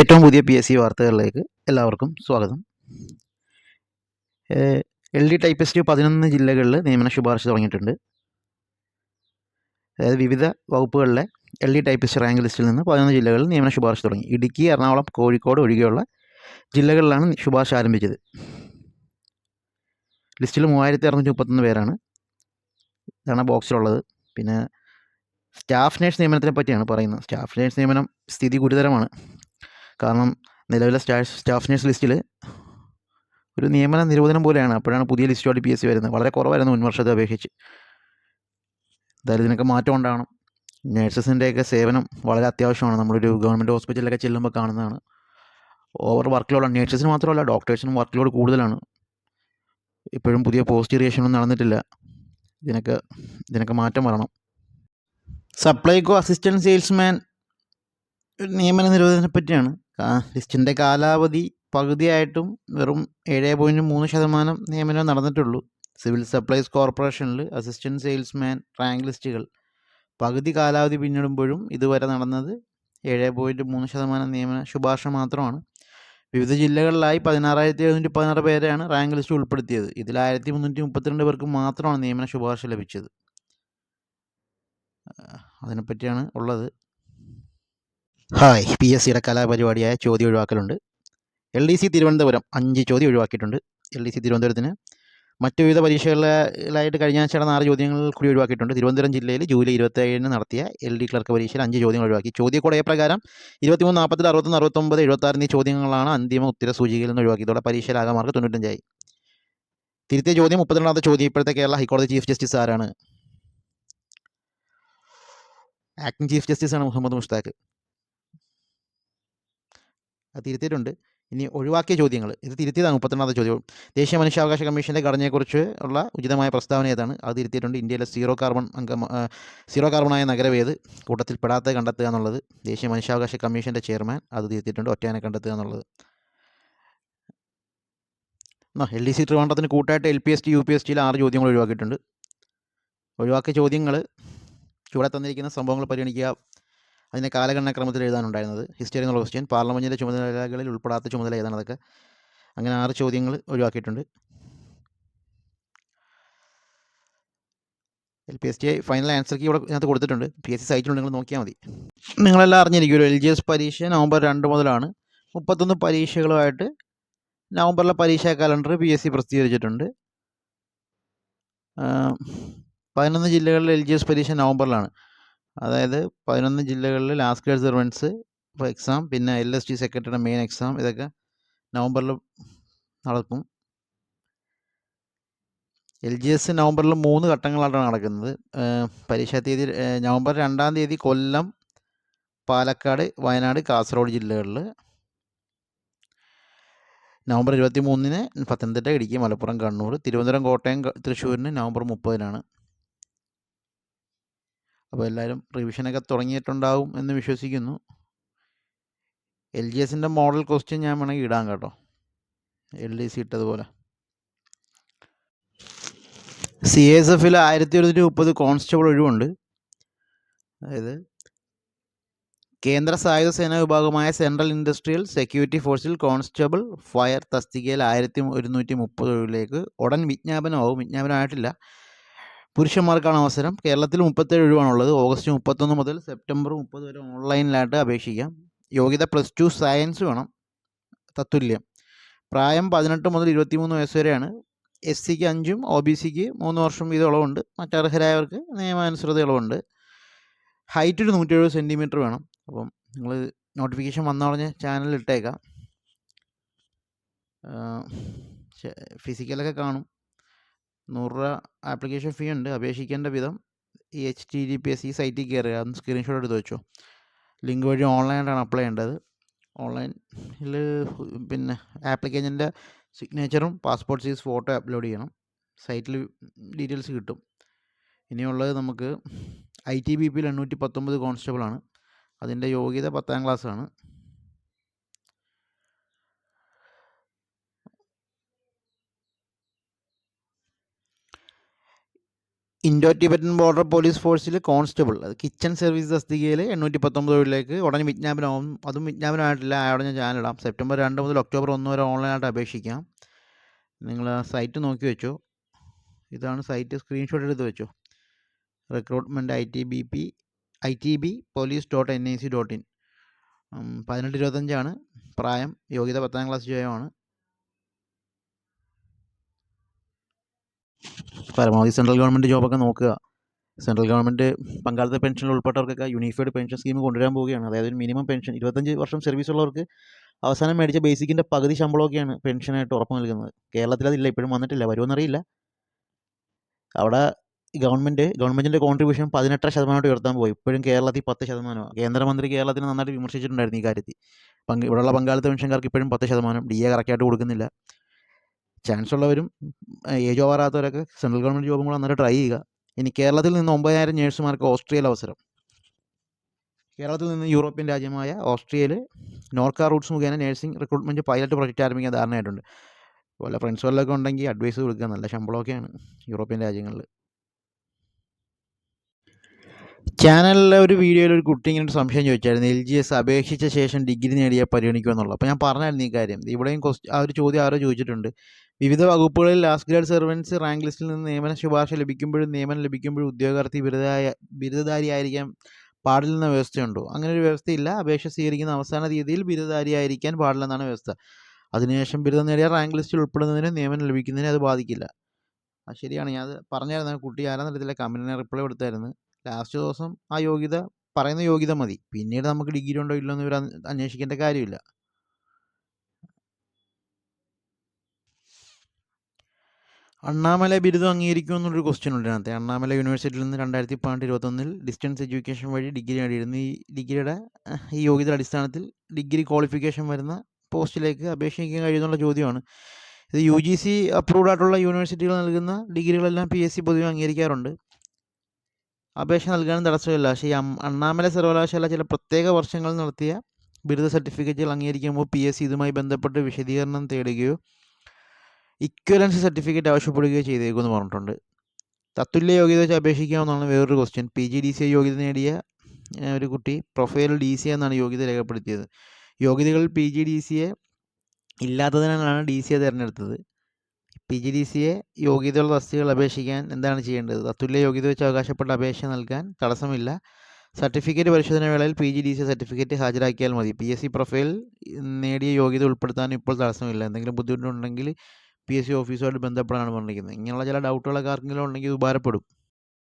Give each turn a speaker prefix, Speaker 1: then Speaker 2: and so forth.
Speaker 1: ഏറ്റവും പുതിയ P S C വാർത്തകളിലേക്ക് എല്ലാവർക്കും സ്വാഗതം. എൽ ഡി ടൈപ്പിസ്റ്റ് പതിനൊന്ന് ജില്ലകളിൽ നിയമന ശുപാർശ തുടങ്ങിയിട്ടുണ്ട്. അതായത് വിവിധ വകുപ്പുകളിലെ എൽ ഡി ടൈപ്പിസ്റ്റ് റാങ്ക് ലിസ്റ്റിൽ നിന്ന് പതിനൊന്ന് ജില്ലകളിൽ നിയമന ശുപാർശ തുടങ്ങി. ഇടുക്കി എറണാകുളം കോഴിക്കോട് ഒഴികെയുള്ള ജില്ലകളിലാണ് ശുപാർശ ആരംഭിച്ചത്. ലിസ്റ്റിൽ മൂവായിരത്തി അറുന്നൂറ്റി മുപ്പത്തൊന്ന് പേരാണ് ഇതാണ് ബോക്സിലുള്ളത്. പിന്നെ സ്റ്റാഫ് നേഴ്സ് നിയമനത്തിനെ പറ്റിയാണ് പറയുന്നത്. സ്റ്റാഫ് നേഴ്സ് നിയമനം സ്ഥിതി ഗുരുതരമാണ്. കാരണം നിലവിലെ സ്റ്റാ സ്റ്റാഫ് നേഴ്സ് ലിസ്റ്റിൽ ഒരു നിയമന നിരോധനം പോലെയാണ്. അപ്പോഴാണ് പുതിയ ലിസ്റ്റോട് പി എസ് സി വരുന്നത്. വളരെ കുറവായിരുന്നു മുൻവർഷത്തെ അപേക്ഷിച്ച്. എന്തായാലും ഇതിനൊക്കെ മാറ്റം ഉണ്ടാകണം നേഴ്സസിന്റെയൊക്കെ സേവനം വളരെ അത്യാവശ്യമാണ്. നമ്മളൊരു ഗവൺമെന്റ് ഹോസ്പിറ്റലിലൊക്കെ ചെല്ലുമ്പോൾ കാണുന്നതാണ്. ഓവർ വർക്ക് ലോഡാണ് നേഴ്സസിന് മാത്രമല്ല ഡോക്ടേഴ്സിനും വർക്ക് ലോഡ് കൂടുതലാണ്. ഇപ്പോഴും പുതിയ പോസ്റ്റ് ക്രിയേഷനൊന്നും നടന്നിട്ടില്ല. ഇതിനൊക്കെ ഇതിനൊക്കെ മാറ്റം വരണം. സപ്ലൈകോ അസിസ്റ്റന്റ് സെയിൽസ്മാൻ നിയമന നിരോധനത്തെ പറ്റിയാണ്. ലിസ്റ്റിന്റെ കാലാവധി പകുതിയായിട്ടും വെറും ഏഴ് പോയിന്റ് മൂന്ന് ശതമാനം നിയമനം നടന്നിട്ടുള്ളൂ. സിവിൽ സപ്ലൈസ് കോർപ്പറേഷനിൽ അസിസ്റ്റന്റ് സെയിൽസ്മാൻ റാങ്ക് ലിസ്റ്റുകൾ. പകുതി കാലാവധി പിന്നിടുമ്പോഴും ഇതുവരെ നടന്നത് ഏഴ് പോയിന്റ് മൂന്ന് ശതമാനം നിയമന ശുപാർശ മാത്രമാണ്. വിവിധ ജില്ലകളിലായി പതിനാറായിരത്തി എഴുന്നൂറ്റി പതിനാറ് പേരെയാണ് റാങ്ക് ലിസ്റ്റ് ഉൾപ്പെടുത്തിയത്. ഇതിൽ ആയിരത്തി മുന്നൂറ്റി മുപ്പത്തിരണ്ട് പേർക്ക് മാത്രമാണ് നിയമന ശുപാർശ ലഭിച്ചത്. അതിനെപ്പറ്റിയാണ് ഉള്ളത്. ഹായ്. പി എസ് സിയുടെ കലാപരിപാടിയായ ചോദ്യം ഒഴിവാക്കലുണ്ട്. എൽ ഡി സി തിരുവനന്തപുരം അഞ്ച് ചോദ്യം ഒഴിവാക്കിയിട്ടുണ്ട്. എൽ ഡി സി തിരുവനന്തപുരത്തിന് മറ്റു വിവിധ പരീക്ഷകളിലായിട്ട് കഴിഞ്ഞ ആഴ്ച നടന്ന ആറ് ചോദ്യങ്ങൾ കൂടി ഒഴിവാക്കിയിട്ടുണ്ട്. തിരുവനന്തപുരം ജില്ലയിൽ ജൂലൈ ഇരുപത്തേഴിന് നടത്തിയ എൽ ഡി ക്ലർക്ക് പരീക്ഷയിൽ അഞ്ച് ചോദ്യങ്ങൾ ഒഴിവാക്കി. ചോദ്യക്കൂടെ പ്രകാരം ഇരുപത്തിമൂന്ന് നാൽപ്പത്തിൽ അറുപത്തൊന്ന് അറുപത്തൊമ്പത് എഴുപത്താറ് എന്നീ ചോദ്യങ്ങളാണ് അന്തിമ ഉത്തര സൂചികയിൽ നിന്ന് ഒഴിവാക്കിയതോടെ പരീക്ഷയിലാകെ മാർക്ക് തൊണ്ണൂറ്റഞ്ചായി. തിരുത്തിയ ചോദ്യം മുപ്പത്തിരണ്ടാമത്തെ ചോദ്യം ഇപ്പോഴത്തെ കേരള ഹൈക്കോടതി ചീഫ് ജസ്റ്റിസ് ആരാണ്? ആക്ടിംഗ് ചീഫ് ജസ്റ്റിസ് ആണ് മുഹമ്മദ് മുഷ്താഖ് അത് തിരുത്തിയിട്ടുണ്ട്. ഇനി ഒഴിവാക്കിയ ചോദ്യങ്ങൾ. ഇത് തിരുത്തിയതാണ് മുപ്പത്തിരണ്ടാമത്തെ ചോദ്യം. ദേശീയ മനുഷ്യാവകാശ കമ്മീഷന്റെ ഘടനയെക്കുറിച്ച് ഉള്ള ഉചിതമായ പ്രസ്താവന ഏതാണ്? അത് തിരുത്തിയിട്ടുണ്ട്. ഇന്ത്യയിലെ സീറോ കാർബൺ അംഗം സീറോ കാർബണായ നഗരം നഗരവേത് കൂട്ടത്തിൽ പെടാത്ത കണ്ടെത്തുക എന്നുള്ളത്. ദേശീയ മനുഷ്യാവകാശ കമ്മീഷന്റെ ചെയർമാൻ അത് തിരുത്തിയിട്ടുണ്ട്. ഒറ്റയാനെ കണ്ടെത്തുക എന്നുള്ളത്. എൽ ഡി സി ട്രിവാൻഡ്രത്തിന് കൂട്ടായിട്ട് L P S T U P S ടിയിൽ ആറ് ചോദ്യങ്ങൾ ഒഴിവാക്കിയിട്ടുണ്ട്. ഒഴിവാക്കിയ ചോദ്യങ്ങൾ ചുവടെ തന്നിരിക്കുന്ന സംഭവങ്ങൾ പരിഗണിക്കുക. അതിന്റെ കാലഗണനാക്രമത്തിൽ എഴുതാനുണ്ടായിരുന്നത്. ഹിസ്റ്ററി എന്നുള്ള ക്വസ്റ്റ്യൻ പാർലമെന്റിന്റെ ചുമതലകളിൽ ഉൾപ്പെടാത്ത ചുമതല ഏതാണ് അതൊക്കെ? അങ്ങനെ ആറ് ചോദ്യങ്ങൾ ഒഴിവാക്കിയിട്ടുണ്ട്. L P S T final answer key ഇവിടെ ഇതിനകത്ത് കൊടുത്തിട്ടുണ്ട്. പി എസ് സി സൈറ്റിൽ നിങ്ങൾ നോക്കിയാൽ മതി. നിങ്ങളെല്ലാം അറിഞ്ഞിരിക്കുമല്ലോ എൽ ജി എസ് പരീക്ഷ നവംബർ രണ്ട് മുതലാണ്. മുപ്പത്തൊന്ന് പരീക്ഷകളുമായിട്ട് നവംബറിലെ പരീക്ഷാ കലണ്ടർ പി എസ് സി പ്രസിദ്ധീകരിച്ചിട്ടുണ്ട്. പതിനൊന്ന് ജില്ലകളിൽ എൽ ജി എസ് പരീക്ഷ നവംബറിലാണ്. അതായത് പതിനൊന്ന് ജില്ലകളിൽ ലാസ്റ്റ് ഗ്രേഡ് സെർവൻസ് എക്സാം പിന്നെ എൽ എസ് ടി സെക്രട്ടറിയുടെ മെയിൻ എക്സാം ഇതൊക്കെ നവംബറിൽ നടക്കും. എൽ ജി എസ് നവംബറിൽ മൂന്ന് ഘട്ടങ്ങളായിട്ടാണ് നടക്കുന്നത്. പരീക്ഷാ തീയതി നവംബർ രണ്ടാം തീയതി കൊല്ലം പാലക്കാട് വയനാട് കാസർഗോഡ് ജില്ലകളിൽ നവംബർ ഇരുപത്തി മൂന്നിന് പത്തനംതിട്ട ഇടുക്കി മലപ്പുറം കണ്ണൂർ തിരുവനന്തപുരം കോട്ടയം തൃശ്ശൂരിന് നവംബർ മുപ്പതിനാണ്. അപ്പോൾ എല്ലാവരും റിവിഷനൊക്കെ തുടങ്ങിയിട്ടുണ്ടാവും എന്ന് വിശ്വസിക്കുന്നു. എൽ ജി എസിന്റെ മോഡൽ ക്വസ്റ്റ്യൻ ഞാൻ വേണമെങ്കിൽ ഇടാം കേട്ടോ. എൽ ഡി സി ഇട്ടതുപോലെ. സി എസ് എഫിൽ ആയിരത്തി ഒരുന്നൂറ്റി മുപ്പത് കോൺസ്റ്റബിൾ ഒഴിവുണ്ട്. അതായത് കേന്ദ്ര സായുധ സേനാ വിഭാഗമായ സെൻട്രൽ ഇൻഡസ്ട്രിയൽ സെക്യൂരിറ്റി ഫോഴ്സിൽ കോൺസ്റ്റബിൾ ഫയർ തസ്തികയിൽ ആയിരത്തി ഒരുന്നൂറ്റി മുപ്പത് ഒഴിവിലേക്ക് ഉടൻ വിജ്ഞാപനമാവും വിജ്ഞാപനമായിട്ടില്ല. പുരുഷന്മാർക്കാണ് അവസരം. കേരളത്തിൽ മുപ്പത്തേഴ് ഒഴിവാണുള്ളത് ഓഗസ്റ്റ് മുപ്പത്തൊന്ന് മുതൽ സെപ്റ്റംബർ മുപ്പത് വരെ ഓൺലൈനിലായിട്ട് അപേക്ഷിക്കാം. യോഗ്യത പ്ലസ് ടു സയൻസ് വേണം. തത്തുല്യം. പ്രായം പതിനെട്ട് മുതൽ ഇരുപത്തിമൂന്ന് വയസ്സ് വരെയാണ്. എസ് സിക്ക് അഞ്ചും ഒ ബി സിക്ക് മൂന്ന് വർഷം വീതം ഇളവുണ്ട് മറ്റർഹരായവർക്ക് നിയമാനുസൃത ഇളവുണ്ട്. ഹൈറ്റ് ഒരു നൂറ്റി എഴുപത് സെന്റിമീറ്റർ വേണം. അപ്പം നിങ്ങൾ നോട്ടിഫിക്കേഷൻ വന്ന പറഞ്ഞ് ചാനലിൽ ഇട്ടേക്കാം. ഫിസിക്കലൊക്കെ കാണും. നൂറ് രൂപ ആപ്ലിക്കേഷൻ ഫീ ഉണ്ട്. അപേക്ഷിക്കേണ്ട വിധം ഈ H T D P S ഈ സൈറ്റിൽ കയറുക അതൊന്ന് സ്ക്രീൻഷോട്ട് എടുത്ത് വെച്ചോ. ലിങ്ക് വഴി ഓൺലൈനായിട്ടാണ് അപ്ലൈ ചെയ്യേണ്ടത്. ഓൺലൈനിൽ പിന്നെ ആപ്ലിക്കേഷന്റെ സിഗ്നേച്ചറും പാസ്പോർട്ട് സൈസ് ഫോട്ടോ അപ്ലോഡ് ചെയ്യണം. സൈറ്റിൽ ഡീറ്റെയിൽസ് കിട്ടും. ഇനിയുള്ളത് നമുക്ക് ഐ ടി ബി പിയിൽ എണ്ണൂറ്റി പത്തൊമ്പത് കോൺസ്റ്റബിളാണ് അതിന്റെ യോഗ്യത പത്താം ക്ലാസ്സാണ് ഇൻഡോ ടിബറ്റൻ ബോർഡർ പോലീസ് ഫോഴ്സിൽ കോൺസ്റ്റബിൾ അത് കിച്ചൺ സർവീസ് തസ്തികയിൽ എണ്ണൂറ്റി പത്തൊമ്പത് തൊഴിലേക്ക് ഉടനെ വിജ്ഞാപനമാവും. അതും വിജ്ഞാപനമായിട്ടില്ല. അവിടെ ഞാൻ ചാനലിടാം സെപ്റ്റംബർ രണ്ട് മുതൽ ഒക്ടോബർ ഒന്ന് വരെ ഓൺലൈനായിട്ട് അപേക്ഷിക്കാം. നിങ്ങൾ സൈറ്റ് നോക്കി വെച്ചോ. ഇതാണ് സൈറ്റ് സ്ക്രീൻഷോട്ട് എടുത്ത് വെച്ചോ. Recruitment I T B P I T B police dot N I C dot in പതിനെട്ട് ഇരുപത്തഞ്ചാണ്. പ്രായം. യോഗ്യത പത്താം ക്ലാസ് ജയമാണ്. പരമാവധി സെൻട്രൽ ഗവൺമെന്റ് ജോബൊക്കെ നോക്കുക. സെൻട്രൽ ഗവൺമെന്റ് പങ്കാളിത്ത പെൻഷനിൽ ഉൾപ്പെട്ടവർക്കൊക്കെ യൂണിഫൈഡ് പെൻഷൻ സ്കീം കൊണ്ടുവരാൻ പോവുകയാണ്. അതായത് ഒരു മിനിമം പെൻഷൻ ഇരുപത്തഞ്ച് വർഷം സർവീസ് ഉള്ളവർക്ക് അവസാനം മേടിച്ച ബേസിക്കിന്റെ പകുതി ശമ്പളമൊക്കെയാണ് പെൻഷനായിട്ട് ഉറപ്പ് നൽകുന്നത്. കേരളത്തിൽ അതില്ല ഇപ്പോഴും വന്നിട്ടില്ല. വരുമെന്നറിയില്ല അവിടെ ഗവൺമെന്റ് ഗവൺമെന്റിന്റെ കോൺട്രിബ്യൂഷൻ പതിനെട്ടര ശതമാനമായിട്ട് ഉയർത്താൻ പോയി. ഇപ്പോഴും കേരളത്തിൽ പത്ത് ശതമാനമാണ്. കേന്ദ്രമന്ത്രി കേരളത്തിന് നന്നായിട്ട് വിമർശിച്ചിട്ടുണ്ടായിരുന്നു ഈ കാര്യത്തിൽ. പങ്ക് ഇവിടെയുള്ള പങ്കാളിത്ത പെൻഷൻകാർക്ക് ഇപ്പോഴും പത്ത് ശതമാനം. ഡി എ കറക്റ്റായിട്ട് കൊടുക്കുന്നില്ല. ചാൻസ് ഉള്ളവരും ഏജ് ഓവറാത്തവരൊക്കെ സെൻട്രൽ ഗവൺമെന്റ് ജോബും കൂടെ നന്നായിട്ട് ട്രൈ ചെയ്യുക. ഇനി കേരളത്തിൽ നിന്ന് ഒമ്പതിനായിരം നേഴ്സുമാർക്ക് ഓസ്ട്രിയയിൽ അവസരം. കേരളത്തിൽ നിന്ന് യൂറോപ്യൻ രാജ്യമായ ഓസ്ട്രിയയിൽ നോർക്ക റൂട്ട്സ് മുഖേന നേഴ്സിംഗ് റിക്രൂട്ട്മെന്റ് പൈലറ്റ് പ്രൊജക്റ്റ് ആരംഭിക്കാൻ ധാരണയായിട്ടുണ്ട്. വല്ല ഫ്രണ്ട്സ് വല്ലതൊക്കെ ഉണ്ടെങ്കിൽ അഡ്വൈസ് കൊടുക്കുക. നല്ല ശമ്പളമൊക്കെയാണ് യൂറോപ്യൻ രാജ്യങ്ങളിൽ. ചാനലിലെ ഒരു വീഡിയോയിൽ ഒരു കുട്ടി ഇങ്ങനെ ഒരു സംശയം ചോദിച്ചായിരുന്നു എൽ ജി എസ് അപേക്ഷിച്ച ശേഷം ഡിഗ്രി നേടിയാൽ പരിഗണിക്കുമെന്നുള്ളത്? അപ്പോൾ ഞാൻ പറഞ്ഞായിരുന്നു ഈ കാര്യം. ഇവിടെയും ക്വസ്റ്റ് ആ ഒരു ചോദ്യം ആരോ ചോദിച്ചിട്ടുണ്ട്. വിവിധ വകുപ്പുകളിൽ ലാസ്റ്റ് ഗ്രേഡ് സെർവൻസ് റാങ്ക് ലിസ്റ്റിൽ നിന്ന് നിയമന ശുപാർശ ലഭിക്കുമ്പോഴും നിയമനം ലഭിക്കുമ്പോഴും ഉദ്യോഗാർത്ഥി ബിരുദായ ബിരുദധാരിയായിരിക്കാൻ പാടില്ലെന്ന വ്യവസ്ഥയുണ്ടോ? അങ്ങനെ ഒരു വ്യവസ്ഥയില്ല. അപേക്ഷ സ്വീകരിക്കുന്ന അവസാന തീയതിയിൽ ബിരുദധാരിയായിരിക്കാൻ പാടില്ലെന്നാണ് വ്യവസ്ഥ. അതിനുശേഷം ബിരുദം നേടിയ റാങ്ക് ലിസ്റ്റിൽ ഉൾപ്പെടുന്നതിന് നിയമനം ലഭിക്കുന്നതിന് അത് ബാധിക്കില്ല. അത് ശരിയാണ്. ഞാൻ അത് പറഞ്ഞായിരുന്നു. കുട്ടി ആരാന്നറിയത്തില്ല. കമ്പനിനെ റിപ്ലൈ കൊടുത്തായിരുന്നു. ലാസ്റ്റ് ദിവസം ആ യോഗ്യത പറയുന്ന യോഗ്യത മതി. പിന്നീട് നമുക്ക് ഡിഗ്രി ഉണ്ടോ ഇല്ലയോ എന്ന് ഇവർ അന്വേഷിക്കേണ്ട കാര്യമില്ല. അണ്ണാമല ബിരുദം അംഗീകരിക്കും എന്നുള്ളൊരു ക്വസ്റ്റ്യൻ ഉണ്ട് അതിനകത്ത് അണ്ണാമല യൂണിവേഴ്സിറ്റിയിൽ നിന്ന് രണ്ടായിരത്തി പന്ത്രണ്ട് ഇരുപത്തൊന്നിൽ ഡിസ്റ്റൻസ് എഡ്യൂക്കേഷൻ വഴി ഡിഗ്രി നേടിയിരുന്നു. ഈ ഡിഗ്രിയുടെ ഈ യോഗ്യത അടിസ്ഥാനത്തിൽ ഡിഗ്രി ക്വാളിഫിക്കേഷൻ വരുന്ന പോസ്റ്റിലേക്ക് അപേക്ഷിക്കാൻ കഴിയുന്നുള്ള ചോദ്യമാണ്. ഇത് യു ജി സി അപ്രൂവ്ഡ് ആയിട്ടുള്ള യൂണിവേഴ്സിറ്റികൾ നൽകുന്ന ഡിഗ്രികളെല്ലാം പി എസ് സി പൊതുവെ അംഗീകരിക്കാറുണ്ട്. അപേക്ഷ നൽകാനും തടസ്സമില്ല. പക്ഷേ ഈ അണ്ണാമല സർവകലാശാല ചില പ്രത്യേക വർഷങ്ങൾ നടത്തിയ ബിരുദ സർട്ടിഫിക്കറ്റുകൾ അംഗീകരിക്കുമ്പോൾ പി. എസ്. സി. ഇതുമായി ബന്ധപ്പെട്ട് വിശദീകരണം തേടുകയോ ഇക്വലൻസ് സർട്ടിഫിക്കറ്റ് ആവശ്യപ്പെടുകയോ ചെയ്തേക്കുമെന്ന് പറഞ്ഞിട്ടുണ്ട്. തത്തുല്യ യോഗ്യത വെച്ച് അപേക്ഷിക്കാമെന്നാണ് വേറൊരു question P. G. D. C. യോഗ്യത നേടിയ ഒരു കുട്ടി പ്രൊഫൈൽ ഡി. സി. എന്നാണ് യോഗ്യത രേഖപ്പെടുത്തിയത്. യോഗ്യതകൾ P. G. D. C. A ഇല്ലാത്തതിനാലാണ് D. C. A തിരഞ്ഞെടുത്തത്. P G D C A യോഗ്യതയുള്ള തസ്തികകൾ അപേക്ഷിക്കാൻ എന്താണ് ചെയ്യേണ്ടത്? തത്തുല്യ യോഗ്യത വെച്ച് അവകാശപ്പെട്ട അപേക്ഷ നൽകാൻ തടസ്സമില്ല. സർട്ടിഫിക്കറ്റ് പരിശോധന വേളയിൽ P G D C certificate ഹാജരാക്കിയാൽ മതി. പി എസ് സി പ്രൊഫൈൽ നേടിയ യോഗ്യത ഉൾപ്പെടുത്താൻ ഇപ്പോൾ തടസ്സമില്ല. എന്തെങ്കിലും ബുദ്ധിമുട്ടുണ്ടെങ്കിൽ പി എസ് സി ഓഫീസുമായിട്ട് ബന്ധപ്പെടാനാണ് പറഞ്ഞിരിക്കുന്നത്. ഇങ്ങനെയുള്ള ചില ഡൗട്ടുകളൊക്കെ ആർക്കെങ്കിലും ഉണ്ടെങ്കിൽ ഉപകാരപ്പെടും.